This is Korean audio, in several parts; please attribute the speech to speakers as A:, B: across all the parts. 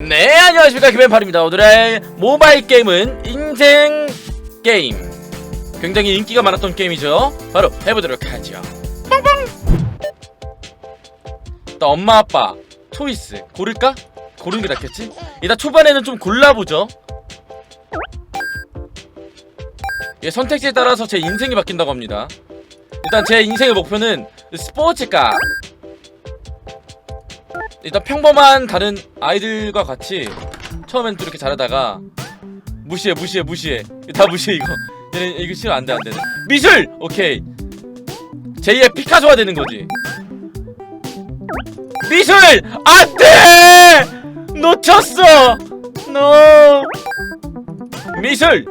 A: 네 안녕하십니까. 김앤팔입니다. 오늘의 모바일 게임은 인생 게임. 굉장히 인기가 많았던 게임이죠. 바로 해보도록 하죠. 일단 엄마 아빠 초이스. 고를까? 고르는 게 낫겠지? 일단 초반에는 좀 골라보죠. 예, 선택지에 따라서 제 인생이 바뀐다고 합니다. 일단 제 인생의 목표는 스포츠카 일단 평범한 다른 아이들과 같이 처음엔 또 이렇게 잘하다가 무시해 무시해 무시해. 다 무시해 이거. 얘네 이거 싫어. 안돼 안돼. 미술! 오케이. 제2의 피카소가 되는 거지. 미술! 안돼! 놓쳤어! 노 미술!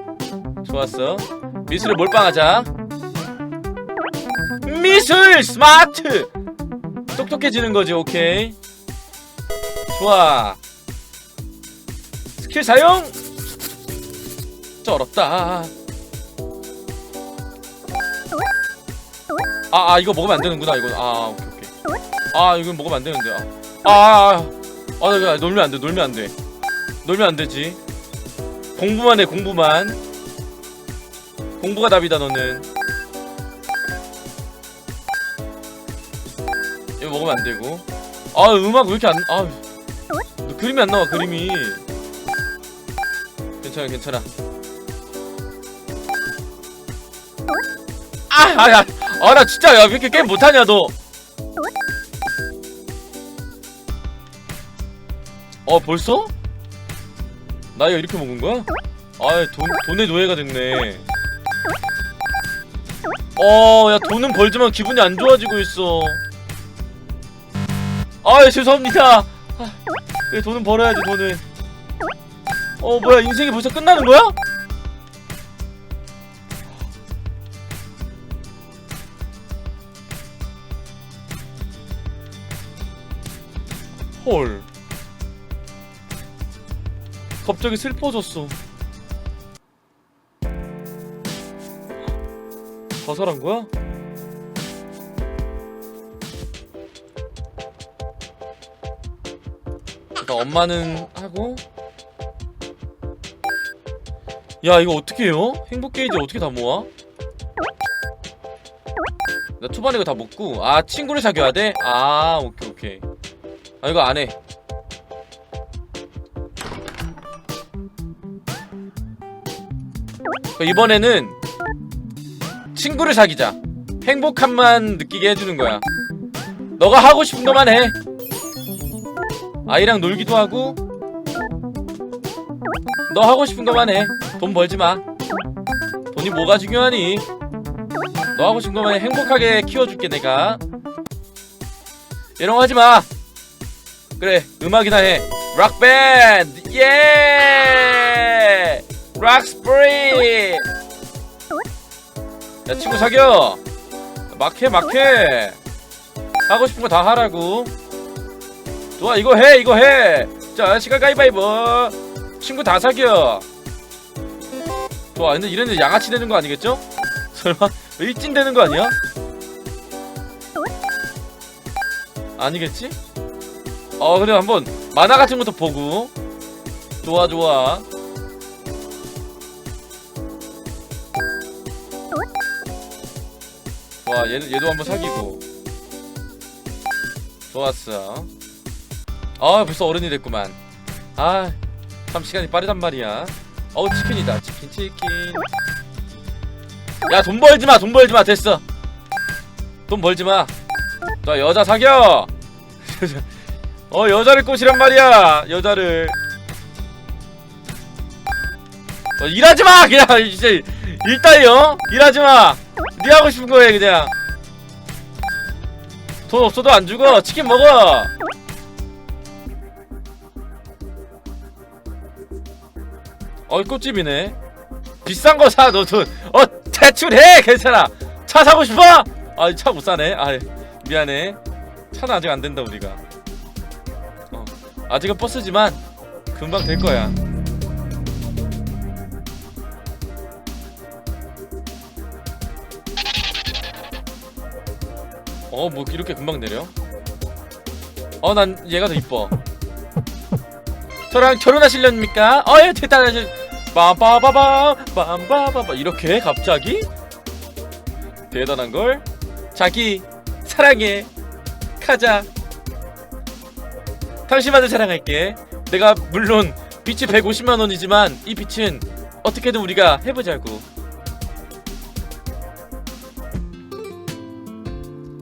A: 좋았어. 미술을 몰빵하자. 미술 스마트! 똑똑해지는 거지 오케이 좋아. 스킬 사용. 진짜 어렵다. 아, 아 이거 먹으면 안 되는구나 이거. 아 오케이 오케이. 아 이건 먹으면 안 되는데. 아아아 아, 아, 아, 아, 놀면 안돼 놀면 안돼. 놀면 안 되지. 공부만 해 공부만. 공부가 답이다 너는. 이거 먹으면 안 되고. 아 음악 왜 이렇게 안아. 너 그림이 안 나와 그림이. 괜찮아 괜찮아. 아아야. 아 나 진짜 야왜 이렇게 게임 못하냐 너. 어 벌써? 나 이거 이렇게 먹은 거야? 아 돈 돈의 노예가 됐네. 어 야 돈은 벌지만 기분이 안 좋아지고 있어. 아 죄송합니다. 아, 왜 돈은 벌어야지 돈은 어 뭐야 인생이 벌써 끝나는 거야? 헐 갑자기 슬퍼졌어 자살한 거야? 일단 엄마는 하고 야 이거 어떻게 해요? 행복 게이지 어떻게 다 모아? 나 초반에 이거 다 먹고 아 친구를 사귀어야 돼? 아 오케이 오케이 아 이거 안해 이번에는 친구를 사귀자 행복함만 느끼게 해주는 거야 너가 하고 싶은 것만 해 아이랑 놀기도 하고 너 하고 싶은 것만 해. 돈 벌지 마. 돈이 뭐가 중요하니? 너 하고 싶은 것만 해. 행복하게 키워줄게 내가. 이런 거 하지 마. 그래 음악이나 해. 락 밴드 예. 락 스프리. 야 친구 사겨. 막해 막해. 하고 싶은 거 다 하라고. 좋아 이거 해 이거 해자 시간 가위바위보. 친구 다 사겨. 좋아 근데 이랬는데 양아치 되는 거 아니겠죠? 설마? 일진 되는 거 아니야? 아니겠지? 어 그래 한번 만화 같은 것도 보고. 좋아 좋아. 좋아 얘, 얘도 한번 사귀고. 좋았어 아 벌써 어른이 됐구만. 아 참 시간이 빠르단 말이야. 어우 치킨이다. 치킨 치킨. 야 돈 벌지마 돈 벌지마. 됐어. 돈 벌지마. 너 여자 사겨. 어 여자를 꼬시란 말이야 여자를. 어, 일하지마! 그냥 이제 일따위요 일하지마. 네 하고 싶은 거해 그냥. 돈 없어도 안 주고 치킨 먹어 어이 꽃집이네. 비싼 거 사너 돈. 어 대출해! 괜찮아. 차 사고 싶어? 아 차 못 사네. 아 미안해. 차는 아직 안 된다 우리가. 어 아직은 버스지만 금방 될 거야. 어 뭐 이렇게 금방 내려? 어 난 얘가 더 이뻐 저랑 결혼하실렵니까? 어예 대단하시 빰빠바밤 빰빠바바 이렇게 갑자기 대단한 걸 자기 사랑해 가자. 당신만을 사랑할게. 내가 물론 빚이 150만 원이지만 이 빚은 어떻게든 우리가 해보자고.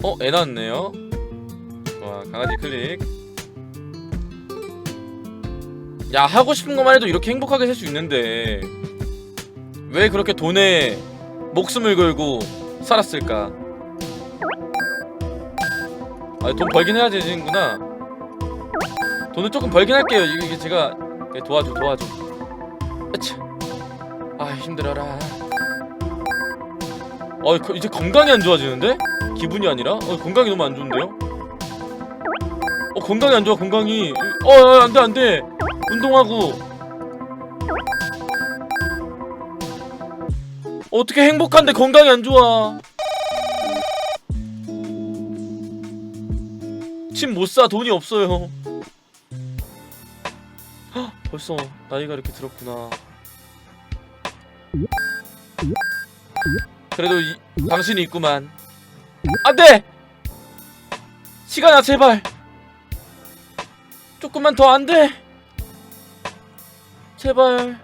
A: 어? 애 나왔네요. 와 강아지 클릭 야 하고 싶은 것만 해도 이렇게 행복하게 살 수 있는데 왜 그렇게 돈에 목숨을 걸고 살았을까? 아 돈 벌긴 해야 되는구나. 돈을 조금 벌긴 할게요. 이게 제가 네, 도와줘 도와줘. 아 힘들어라. 어 거- 이제 건강이 안 좋아지는데? 기분이 아니라? 어 건강이 너무 안 좋은데요? 어 건강이 안 좋아 건강이. 어 어, 안돼 안돼 운동하고. 어떻게 행복한데 건강이 안 좋아? 집못사 돈이 없어요. 헉, 벌써 나이가 이렇게 들었구나. 그래도 이, 당신이 있구만. 안돼! 시간아 제발! 조금만 더 안돼 제발.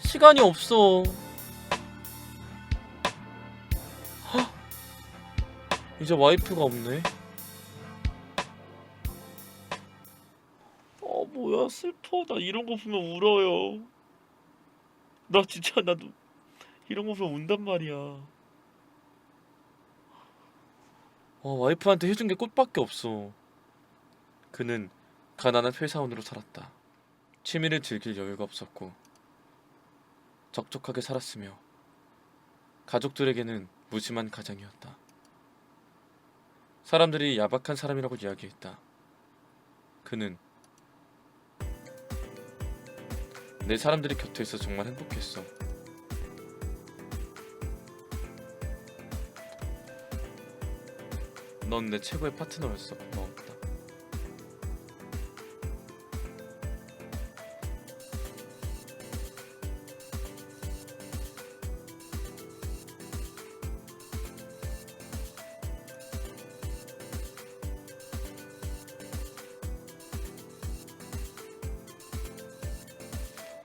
A: 시간이 없어. 헉, 이제 와이프가 없네. 어 뭐야. 슬퍼. 나 이런 거 보면 울어요. 나 진짜 나도 이런 거 보면 운단 말이야. 어 와이프한테 해준 게 꽃밖에 없어. 그는 가난한 회사원으로 살았다 취미를 즐길 여유가 없었고 적적하게 살았으며 가족들에게는 무심한 가장이었다 사람들이 야박한 사람이라고 이야기했다 그는 내 사람들이 곁에 있어 정말 행복했어. 넌 내 최고의 파트너였어. 고마웠다.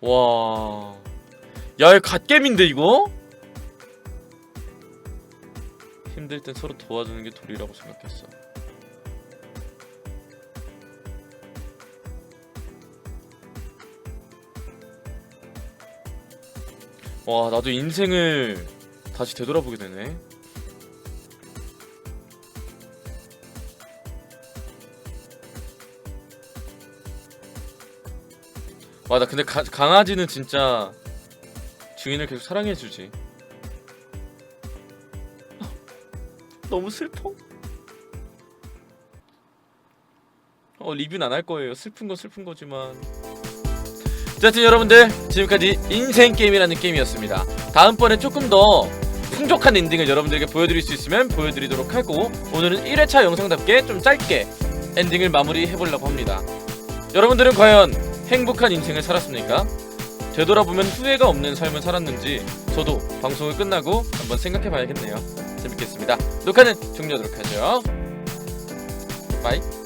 A: 와. 야, 이거 갓겜인데 이거? 힘들 땐 서로 도와주는 게 도리라고 생각했어. 와, 나도 인생을 다시 되돌아보게 되네. 와, 나 근데 가, 강아지는 진짜 주인을 계속 사랑해주지. 너무 슬퍼. 어 리뷰는 안 할 거예요. 슬픈 건 슬픈 거지만. 자, 하여튼 여러분들 지금까지 인생 게임이라는 게임이었습니다. 다음번에 조금 더 풍족한 엔딩을 여러분들에게 보여드릴 수 있으면 보여드리도록 하고 오늘은 1회차 영상답게 좀 짧게 엔딩을 마무리해보려고 합니다. 여러분들은 과연 행복한 인생을 살았습니까? 되돌아보면 후회가 없는 삶을 살았는지 저도 방송을 끝나고 한번 생각해 봐야겠네요. 재밌겠습니다. 녹화는 종료하도록 하죠. 바이.